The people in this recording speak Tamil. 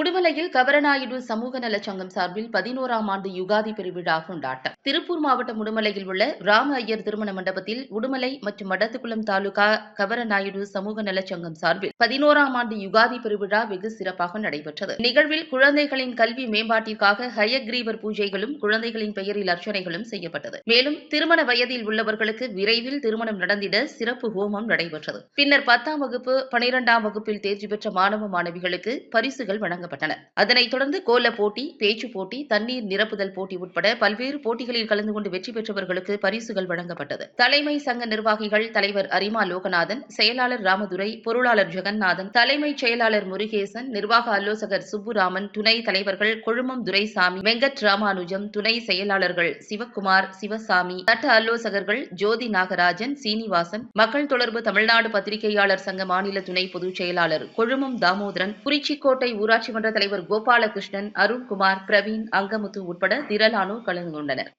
உடுமலையில் கவரநாயுடு சமூக நலச் சங்கம் சார்பில் பதினோராம் ஆண்டு யுகாதி பெருவிழா கொண்டாட்டம். திருப்பூர் மாவட்டம் உடுமலையில் உள்ள ராம ஐயர் திருமண மண்டபத்தில் உடுமலை மற்றும் மடத்துக்குளம் தாலுகா கவரநாயுடு சமூக நலச் சங்கம் சார்பில் பதினோராம் ஆண்டு யுகாதி பெருவிழா வெகு சிறப்பாக நடைபெற்றது. நிகழ்வில் குழந்தைகளின் கல்வி மேம்பாட்டிற்காக ஹயக்ரீவர் பூஜைகளும் குழந்தைகளின் பெயரில் அர்ச்சனைகளும் செய்யப்பட்டது. மேலும் திருமண வயதில் உள்ளவர்களுக்கு விரைவில் திருமணம் நடந்திட சிறப்பு ஹோமம் நடைபெற்றது. பின்னர் பத்தாம் வகுப்பு பனிரெண்டாம் வகுப்பில் தேர்ச்சி பெற்ற மாணவ மாணவிகளுக்கு பரிசுகள் வழங்கப்பட்டன அதனைத் தொடர்ந்து கோல போட்டி பேச்சு போட்டி தண்ணீர் நிரப்புதல் போட்டி உட்பட பல்வேறு போட்டிகளில் கலந்து கொண்டு வெற்றி பெற்றவர்களுக்கு பரிசுகள் வழங்கப்பட்டது. தலைமை சங்க நிர்வாகிகள் தலைவர் அரிமா லோகநாதன் செயலாளர் ராமதுரை பொருளாளர் ஜெகநாதன் தலைமைச் செயலாளர் முருகேசன் நிர்வாக ஆலோசகர் சுப்புராமன் துணை தலைவர்கள் கொழுமம் துரைசாமி வெங்கட் ராமானுஜம் துணை செயலாளர்கள் சிவக்குமார் சிவசாமி சட்ட ஆலோசகர்கள் ஜோதி நாகராஜன் சீனிவாசன் மக்கள் தொடர்பு தமிழ்நாடு பத்திரிகையாளர் சங்க மாநில துணை பொதுச் செயலாளர் கொழுமம் தாமோதரன் குறிச்சிக்கோட்டை ஊராட்சி மன்ற தலைவர் கோபாலகிருஷ்ணன் அருண்குமார் பிரவீன் அங்கமுத்து உட்பட திரளானோர் கலந்து கொண்டனர்.